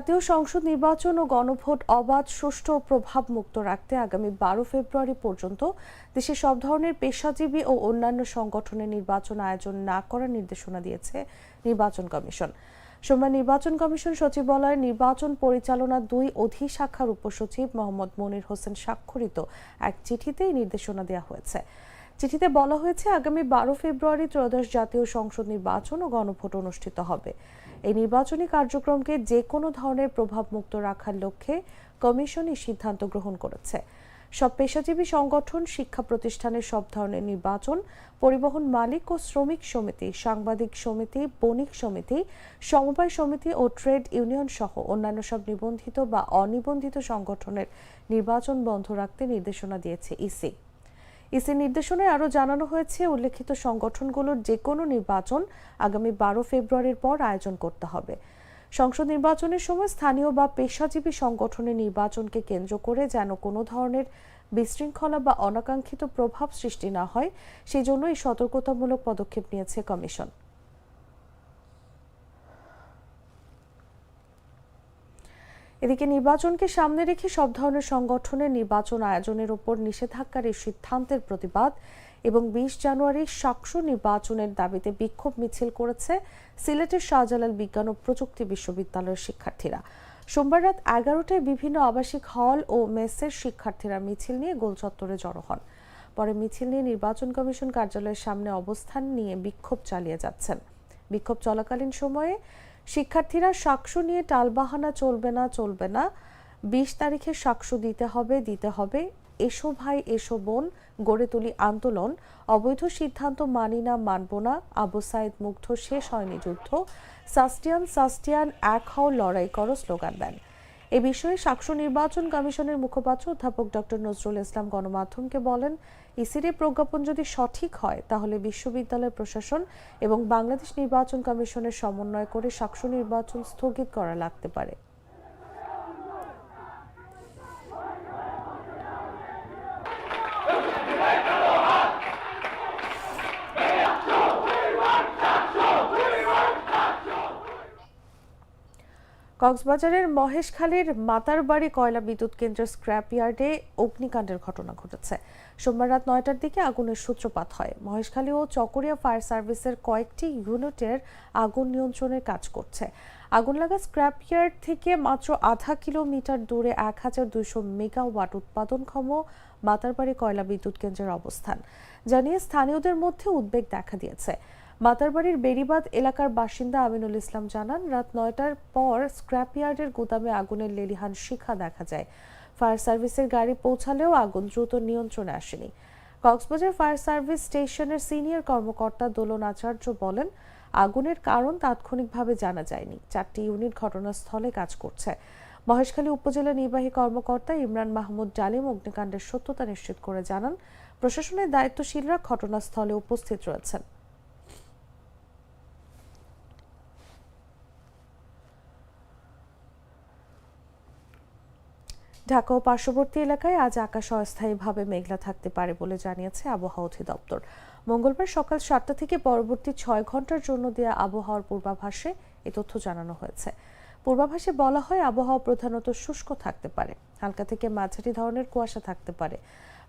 জাতীয় সংসদ নির্বাচন ও গণভোট অবাধ, সুষ্ঠু ও প্রভাবমুক্ত রাখতে আগামী বারো ফেব্রুয়ারি পর্যন্ত দেশে সব ধরনের পেশাজীবী ও অন্যান্য সংগঠনের নির্বাচন আয়োজন না করার নির্দেশনা দিয়েছে নির্বাচন কমিশন। সোমবার নির্বাচন কমিশন সচিবালয়ের নির্বাচন পরিচালনা দুই অধিশাখার উপসচিব মোহাম্মদ মনির হোসেন স্বাক্ষরিত এক চিঠিতে এই নির্দেশনা দেওয়া হয়েছে। চিঠিতে বলা হয়েছে, আগামী বারো ফেব্রুয়ারি ত্রয়োদশ জাতীয় সংসদ নির্বাচন ও গণভোট অনুষ্ঠিত হবে। এই নির্বাচনী কার্যক্রমকে যে কোনো ধরনের প্রভাবমুক্ত রাখার লক্ষ্যে কমিশন এই সিদ্ধান্ত গ্রহণ করেছে। সব পেশাজীবী সংগঠন, শিক্ষা প্রতিষ্ঠানের সব ধরনের নির্বাচন, পরিবহন মালিক ও শ্রমিক সমিতি, সাংবাদিক সমিতি, বণিক সমিতি, সমবায় সমিতি ও ট্রেড ইউনিয়ন সহ অন্যান্য সব নিবন্ধিত বা অনিবন্ধিত সংগঠনের নির্বাচন বন্ধ রাখতে নির্দেশনা দিয়েছে ইসি। ইসি নির্দেশনায় আরও জানানো হয়েছে, উল্লেখিত সংগঠনগুলোর যে কোনো নির্বাচন আগামী বারো ফেব্রুয়ারির পর আয়োজন করতে হবে। সংসদ নির্বাচনের সময় স্থানীয় বা পেশাজীবী সংগঠনের নির্বাচনকে কেন্দ্র করে যেন কোনো ধরনের বিশৃঙ্খলা বা অনাকাঙ্ক্ষিত প্রভাব সৃষ্টি না হয় সেই জন্য এই সতর্কতামূলক পদক্ষেপ নিয়েছে কমিশন। এদিকে নির্বাচনকে সামনে রেখে সব ধরনের সংগঠনের নির্বাচন আয়োজনের উপর নিষেধাজ্ঞার এই সিদ্ধান্তের প্রতিবাদ এবং বিশ জানুয়ারি সাকসু নির্বাচনের দাবিতে বিক্ষোভ মিছিল করেছে সিলেটের শাহজালাল বিজ্ঞান ও প্রযুক্তি বিশ্ববিদ্যালয়ের শিক্ষার্থীরা। সোমবার রাত এগারোটায় বিভিন্ন আবাসিক হল ও মেসের শিক্ষার্থীরা মিছিল নিয়ে গোলচত্বরে জড়ো হন। পরে মিছিল নিয়ে নির্বাচন কমিশন কার্যালয়ের সামনে অবস্থান নিয়ে বিক্ষোভ চালিয়ে যাচ্ছেন। বিক্ষোভ চলাকালীন সময়ে শিক্ষার্থীরা সাক্ষ্য নিয়ে টালবাহানা চলবে না চলবে না। বিশ তারিখে সাক্ষ্য দিতে হবে দিতে হবে। এসো ভাই, এসো বোন, গড়ে তুলি আন্দোলন। অবৈধ সিদ্ধান্ত মানি না, মানব না। আবু সাইদ মুগ্ধ, শেষ হয়নি যুদ্ধ। সাস্টিয়ান সাস্টিয়ান এক হও লড়াই করো স্লোগান দেন। এ বিষয়ে সাক্ষ্য নির্বাচন কমিশনের মুখপাত্র অধ্যাপক ডক্টর নজরুল ইসলাম গণমাধ্যমকে বলেন, ইসির প্রজ্ঞাপন যদি সঠিক হয়, তাহলে বিশ্ববিদ্যালয় প্রশাসন এবং বাংলাদেশ নির্বাচন কমিশনের সমন্বয় করে সাক্ষ্য নির্বাচন স্থগিত করা লাগতে পারে। কক্সবাজারের মহেশখালীর মাতারবাড়ি কয়লা বিদ্যুৎ কেন্দ্রের স্ক্র্যাপ ইয়ার্ডে অগ্নিকাণ্ডের ঘটনা ঘটেছে। সোমবার রাত নয়টার দিকে আগুনের সূত্রপাত হয়। মহেশখালী ও চকরিয়া ফায়ার সার্ভিসের কয়েকটি ইউনিটের আগুন নিয়ন্ত্রণের কাজ করছে। আগুন লাগা স্ক্র্যাপ ইয়ার্ড থেকে মাত্র আধা কিলোমিটার দূরে এক হাজার দুইশো মেগাওয়াট উৎপাদনক্ষম মাতারবাড়ি কয়লা বিদ্যুৎ কেন্দ্রের অবস্থান। জানিয়ে স্থানীয়দের মধ্যে উদ্বেগ দেখা দিয়েছে। মাতারবাড়ির বেরিবাদ এলাকার বাসিন্দা আমিনুল ইসলাম জানান, রাত নয়টার পর স্ক্র্যাপইয়ার্ডের গুদামে আগুনের লেলিহান শিখা দেখা যায়। ফায়ার সার্ভিসের গাড়ি পৌঁছালেও আগুন দ্রুত নিয়ন্ত্রণে আসেনি। কক্সবাজার ফায়ার সার্ভিস স্টেশনের সিনিয়র কর্মকর্তা দোলন আচার্য বলেন, আগুনের কারণ তাৎক্ষণিকভাবে জানা যায়নি। চারটি ইউনিট ঘটনাস্থলে কাজ করছে। মহেশখালী উপজেলা নির্বাহী কর্মকর্তা ইমরান মাহমুদ ডালিম অগ্নিকাণ্ডের সত্যতা নিশ্চিত করে জানান, প্রশাসনের দায়িত্বশীলরা ঘটনাস্থলে উপস্থিত রয়েছেন। ঢাকা ও পার্শ্ববর্তী এলাকায় আজ আকাশ অস্থায়ীভাবে মেঘলা থাকতে পারে বলে জানিয়েছে আবহাওয়া অধিদপ্তর। মঙ্গলবার সকাল সাতটা থেকে পরবর্তী ছয় ঘণ্টার জন্য দেয়া আবহাওয়ার পূর্বাভাসে এ তথ্য জানানো হয়েছে। পূর্বাভাসে বলা হয়, আবহাওয়া প্রধানত শুষ্ক থাকতে পারে, হালকা থেকে মাঝারি ধরনের কুয়াশা থাকতে পারে।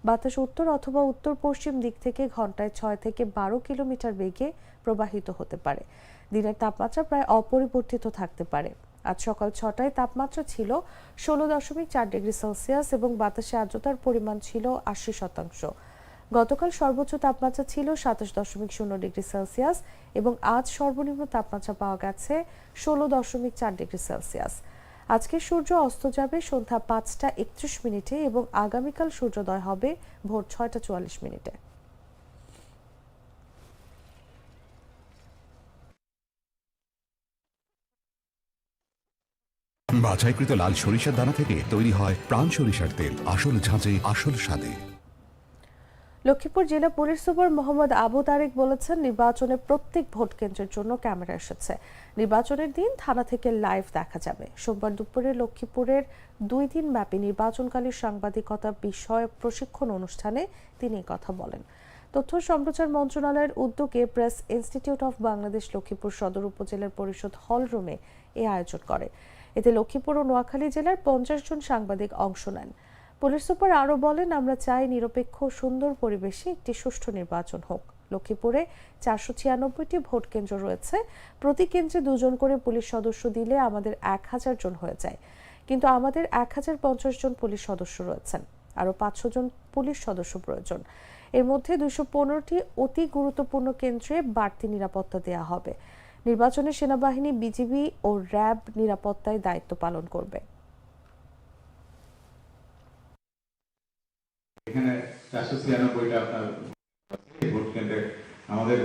বাতাস উত্তর অথবা উত্তর পশ্চিম দিক থেকে ঘন্টায় ছয় থেকে বারো কিলোমিটার বেগে প্রবাহিত হতে পারে। দিনের তাপমাত্রা প্রায় অপরিবর্তিত থাকতে পারে। আজ সকাল ছটায় তাপমাত্রা ছিল ষোলো দশমিক চার ডিগ্রি সেলসিয়াস এবং বাতাসে আর্দ্রতার পরিমাণ ছিল আশি শতাংশ। গতকাল সর্বোচ্চ তাপমাত্রা ছিল সাতাশ দশমিক শূন্য ডিগ্রি সেলসিয়াস এবং আজ সর্বনিম্ন তাপমাত্রা পাওয়া গেছে ষোলো দশমিক চার ডিগ্রি সেলসিয়াস। আজকে সূর্য অস্ত যাবে সন্ধ্যা পাঁচটা একত্রিশ মিনিটে এবং আগামীকাল সূর্যোদয় হবে ভোর ছয়টা চুয়াল্লিশ মিনিটে। বাছাইকৃত লাল সরিষার দানা থেকে তৈরি হয় প্রাণ সরিষার তেল। আসল ঝাঁঝে, আসল স্বাদে। লক্ষ্মীপুর জেলা পুলিশ সুপার মোহাম্মদ আবু তারেক বলেছেন, নির্বাচনে প্রত্যেক ভোট কেন্দ্রের জন্য ক্যামেরা এসেছে। নির্বাচনের দিন থানা থেকে লাইভ দেখা যাবে। সোমবার দুপুরে লক্ষ্মীপুরের দুই দিন ব্যাপী নির্বাচনকালীন সাংবাদিকতা বিষয় প্রশিক্ষণ অনুষ্ঠানে তিনি কথা বলেন। তথ্য সম্প্রচার মন্ত্রণালয়ের উদ্যোগে press institute of Bangladesh Lakshmipur Sadar উপজেলার পরিষদ হল রুমে এ আয়োজন করে। এতে লক্ষ্মীপুর ও নোয়াখালী জেলার পঞ্চাশ জন সাংবাদিক অংশ নেন। পুলিশ সুপার আরও বলেন, আমরা চাই নিরপেক্ষ, সুন্দর পরিবেশে একটি সুষ্ঠু নির্বাচন হোক। লক্ষ্মীপুরে চারশো ছিয়ানব্বইটি ভোট কেন্দ্র রয়েছে। প্রতি কেন্দ্রে দুজন করে পুলিশ সদস্য দিলে আমাদের এক হাজার জন হয়ে যায়। কিন্তু আমাদের এক হাজার পঞ্চাশ জন পুলিশ সদস্য রয়েছেন। আরও পাঁচশো জন পুলিশ সদস্য প্রয়োজন। এর মধ্যে দুশো পনেরোটি অতি গুরুত্বপূর্ণ কেন্দ্রে বাড়তি নিরাপত্তা দেওয়া হবে। নির্বাচনে সেনাবাহিনী, বিজিবি ও র্যাব নিরাপত্তায় দায়িত্ব পালন করবে। এখানে চারশো ছিয়ানব্বইটা আপনার ভোট কেন্দ্রে আমাদের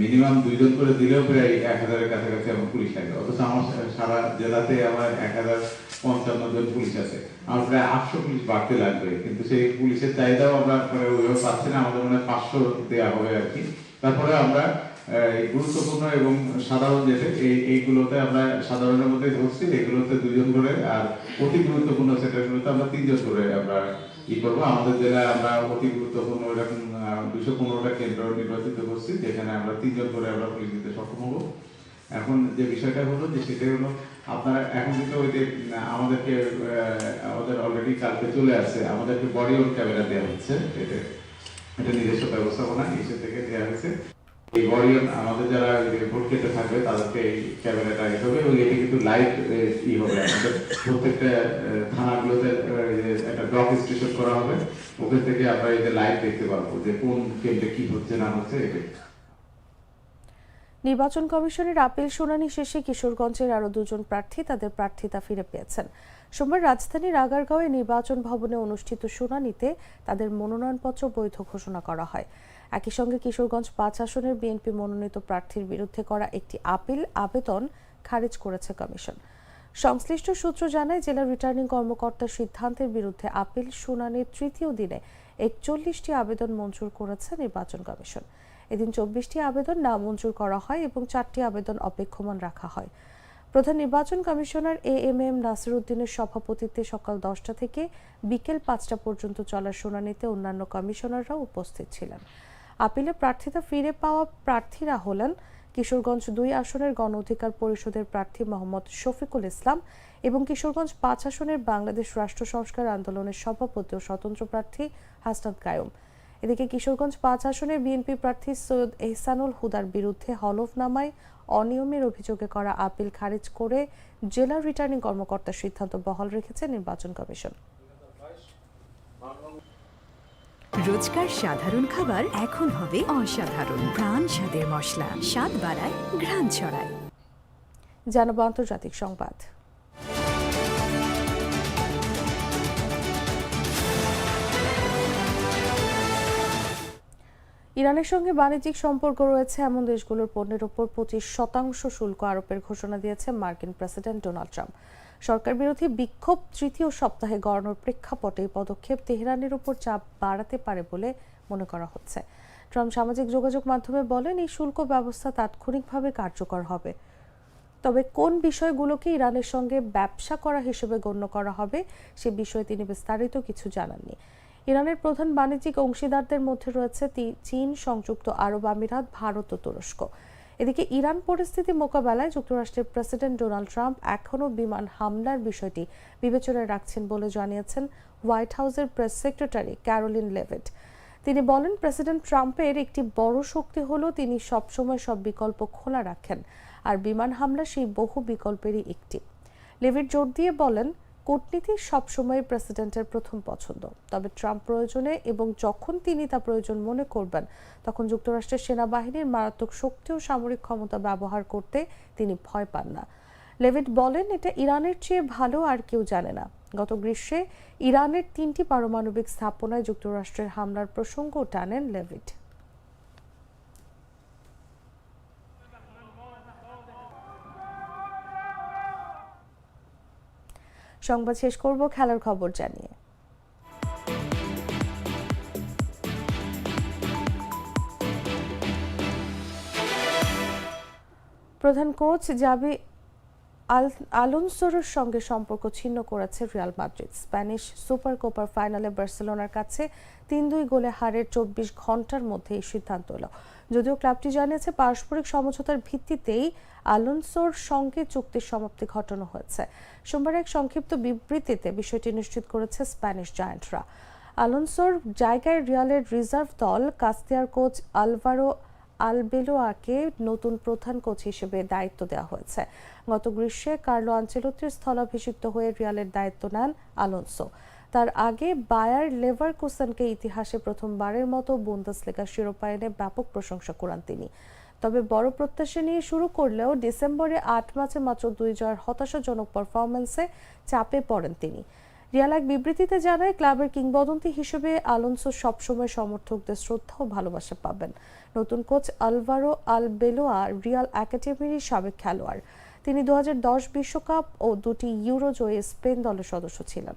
মিনিমাম দুইজন করে দিলেও প্রায় এক হাজারের কাছাকাছি আমার পুলিশ লাগে অথচ আমার সারা জেলাতে আমার এক হাজার পঞ্চান্ন জন পুলিশ আছে। আমার প্রায় আটশো পুলিশ বাড়তে লাগবে। কিন্তু সেই পুলিশের চাহিদাও আমরা মানে ওইভাবে পাচ্ছি না। আমাদের মনে পাঁচশো দেওয়া হবে আর কি। তারপরে আমরা গুরুত্বপূর্ণ এবং সাধারণ যেটা এই, এইগুলোতে আমরা সাধারণের মধ্যে ধরছি, এগুলোতে দুজন করে, আর অতি গুরুত্বপূর্ণ সেক্টরগুলোতে আমরা তিনজন করে আমরা ই করব। আমাদের জেলায় আমরা অতি গুরুত্বপূর্ণ এরকম দুশো পনেরোটা কেন্দ্র নির্বাচিত করছি, যেখানে আমরা তিনজন করে আমরা পুলিশ দিতে সক্ষম হব। এখন যে বিষয়টা হলো যে সেটা হলো, আপনারা এখন কিন্তু ওই যে আমাদেরকে আমাদের অলরেডি কালকে চলে আসছে, আমাদেরকে বডি অন ক্যামেরা দেওয়া হচ্ছে, এটা এটা নিজস্ব ব্যবস্থাপনা ইসে থেকে দেওয়া হয়েছে। এই আমাদের যারা থাকবে, তাদেরকে এই হবে এবং এটি কিন্তু ই হবে। আমাদের প্রত্যেকটা থানাগুলোতে একটা স্টেশন করা হবে। থেকে আমরা এই যে দেখতে পারব যে কোন কেন্দ্রে কি হচ্ছে, না হচ্ছে নির্বাচন কমিশনের আপিল শুনানি শেষে কিশোরগঞ্জের আরও দুজন প্রার্থী তাদের প্রার্থিতা ফিরে পেয়েছেন। সোমবার রাজধানীর আগারগাঁওয়ে নির্বাচন ভবনে অনুষ্ঠিত শুনানিতে তাদের মনোনয়নপত্র বৈধ ঘোষণা করা হয়। একই সঙ্গে কিশোরগঞ্জ পাঁচ আসনের বিএনপি মনোনীত প্রার্থীর বিরুদ্ধে করা একটি আপিল, আবেদন খারিজ করেছে কমিশন। সংশ্লিষ্ট সূত্র জানায়, জেলা রিটার্নিং কর্মকর্তার সিদ্ধান্তের বিরুদ্ধে আপিল শুনানির তৃতীয় দিনে একচল্লিশটি আবেদন মঞ্জুর করেছে নির্বাচন কমিশন। এদিন চব্বিশটি আবেদন না মঞ্জুর করা হয় এবং চারটি আবেদন অপেক্ষমান রাখা হয়। প্রধান নির্বাচন কমিশনার এ এম এম নাসিরুদ্দিনের সভাপতিত্বে সকাল দশটা থেকে বিকেল পাঁচটা পর্যন্ত চলা শুনানিতে অন্যান্য কমিশনাররাও উপস্থিত ছিলেন। আপিলে প্রার্থিতা ফিরে পাওয়া প্রার্থীরা হলেন কিশোরগঞ্জ দুই আসনের গণ অধিকার পরিষদের প্রার্থী মোহাম্মদ শফিকুল ইসলাম এবং কিশোরগঞ্জ পাঁচ আসনের বাংলাদেশ রাষ্ট্র সংস্কার আন্দোলনের সভাপতি ও স্বতন্ত্র প্রার্থী হাসনাত কায়ুম। এদিকে কিশোরগঞ্জ পাঁচ আসনে বিএনপি প্রার্থী সৈয়দ এহসানুল হুদার বিরুদ্ধে হলফনামায় অনিয়মের অভিযোগে করা আপিল খারিজ করে জেলা রিটার্নিং কর্মকর্তার সিদ্ধান্ত বহাল রেখেছে নির্বাচন কমিশন। রোজকার সাধারণ খাবার এখন হবে অসাধারণ। প্রাণ স্বাদের মশলা, স্বাদ বাড়ায়, ঘ্রাণ ছড়ায়। জানাব আন্তর্জাতিক সংবাদ। ইরানের সঙ্গে বাণিজ্যিক সম্পর্ক রয়েছে এমন দেশগুলোর পণ্যের ওপর পঁচিশ শতাংশ শুল্ক আরোপের ঘোষণা দিয়েছে মার্কিন প্রেসিডেন্ট ডোনাল্ড ট্রাম্প। সরকার বিরোধী বিক্ষোভ তৃতীয় সপ্তাহে গড়ানোর প্রেক্ষাপটে পদক্ষেপ তেহরানের উপর চাপ বাড়াতে পারে বলে মনে করা হচ্ছে। ট্রাম্প সামাজিক যোগাযোগ মাধ্যমে বলেন, এই শুল্ক ব্যবস্থা তাৎক্ষণিকভাবে কার্যকর হবে। তবে কোন বিষয়গুলোকে ইরানের সঙ্গে ব্যবসা করা হিসেবে গণ্য করা হবে, সে বিষয়ে তিনি বিস্তারিত কিছু জানাননি। ইরানের প্রধান বাণিজ্যিক অংশীদারদের মধ্যে রয়েছে চীন, সংযুক্ত আরব আমিরাত, ভারত ও তুরস্ক। এদিকে ইরান পরিস্থিতি মোকাবেলায় যুক্তরাষ্ট্রের প্রেসিডেন্ট ডোনাল্ড ট্রাম্প এখনও বিমান হামলার বিষয়টি বিবেচনায় রাখছেন বলে জানিয়েছেন হোয়াইট হাউসের প্রেস সেক্রেটারি ক্যারোলিন লেভিট। তিনি বলেন, প্রেসিডেন্ট ট্রাম্পের একটি বড় শক্তি হলো তিনি সবসময় সব বিকল্প খোলা রাখেন, আর বিমান হামলা সেই বহু বিকল্পেরই একটি। লেভিট জোর দিয়ে বলেন কূটনীতি সবসময় প্রেসিডেন্টের প্রথম পছন্দ। তবে ট্রাম্প প্রয়োজনে এবং যখন তিনি তা প্রয়োজন মনে করবেন, তখন যুক্তরাষ্ট্রের সেনাবাহিনীর মারাত্মক শক্তি ও সামরিক ক্ষমতা ব্যবহার করতে তিনি ভয় পান না। লেভিট বলেন, এটা ইরানের চেয়ে ভালো আর কেউ জানে না। গত গ্রীষ্মে ইরানের তিনটি পারমাণবিক স্থাপনায় যুক্তরাষ্ট্রের হামলার প্রসঙ্গ টানেন লেভিট। সংবাদ শেষ করব, খেলার খবর জানিয়ে। প্রধান কোচ জাবি আল- আলোনসোর সঙ্গে সম্পর্ক ছিন্ন করেছে রিয়াল মাদ্রিদ। স্প্যানিশ সুপার কোপার ফাইনালে বার্সেলোনার কাছে তিন দুই গোলে হারের চব্বিশ ঘণ্টার মধ্যে এই সিদ্ধান্ত এলো। যদিও ক্লাবটি জানিয়েছে পারস্পরিক সমঝোতার ভিত্তিতেই আলোনসোর সঙ্গে চুক্তির সমাপ্তি ঘটানো হয়েছে। সোমবার এক সংক্ষিপ্ত বিবৃতিতে বিষয়টি নিশ্চিত করেছে স্প্যানিশ জায়ান্টরা। আলোনসোর জায়গায় রিয়ালের রিজার্ভ দল কাস্তিয়ার কোচ আলভারো আলবেলোয়াকে নতুন প্রধান কোচ হিসেবে দায়িত্ব দেওয়া হয়েছে। গত গ্রীষ্মে কার্লো আঞ্চেলত্রির স্থলাভিষিক্ত হয়ে রিয়ালের দায়িত্ব নেন আলোনসো। তার আগে বায়ার লেভারকুসেনকে ইতিহাসে প্রথমবারের মতো বুন্দেসলিগা শিরোপা এনে ব্যাপক প্রশংসা করান তিনি। তবে বড় প্রত্যাশা নিয়ে শুরু করলেও ডিসেম্বরে আট ম্যাচে মাত্র দুই জয়ের হতাশাজনক পারফরমেন্সে চাপে পড়েন তিনি। রিয়াল এক বিবৃতিতে জানায়, ক্লাবের কিংবদন্তি হিসেবে আলোনসো সবসময় সমর্থকদের শ্রদ্ধা ও ভালোবাসা পাবেন। নতুন কোচ আলভারো আলবেলোয়া রিয়াল একাডেমির সাবেক খেলোয়াড়। তিনি দু বিশ্বকাপ ও দুটি ইউরো জয়ে স্পেন দলের সদস্য ছিলেন।